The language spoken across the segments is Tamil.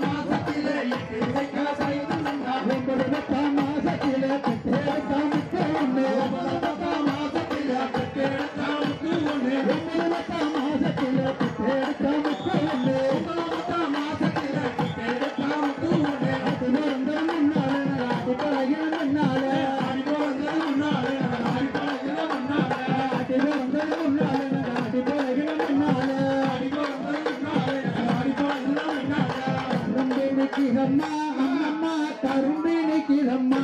மாசத்திலே இசைக்காசு கிழம்மா அம்மம்மா கரும்பிணி கிழம்மா.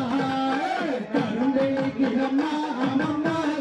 கரும்பிணி கிழம்மா அம்மம்மா.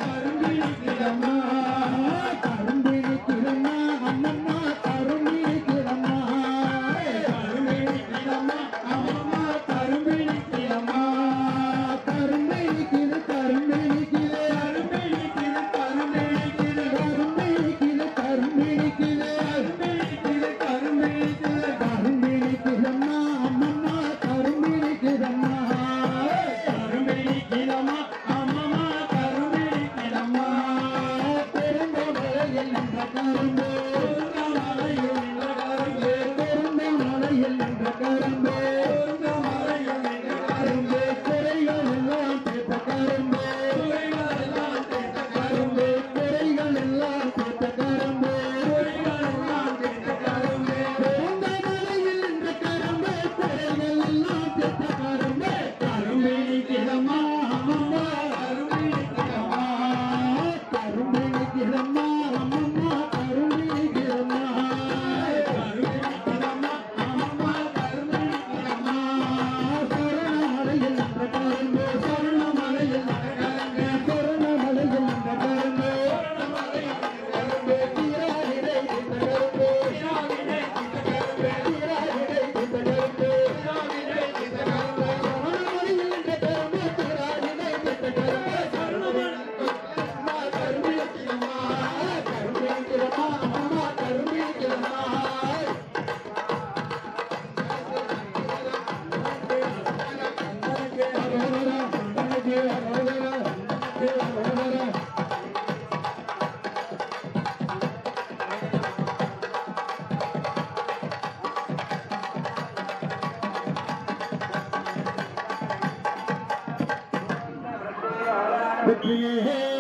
கரும்பு நிலம்மா. பெருந்தமிழ் என்ற கரும்பு. बिखरे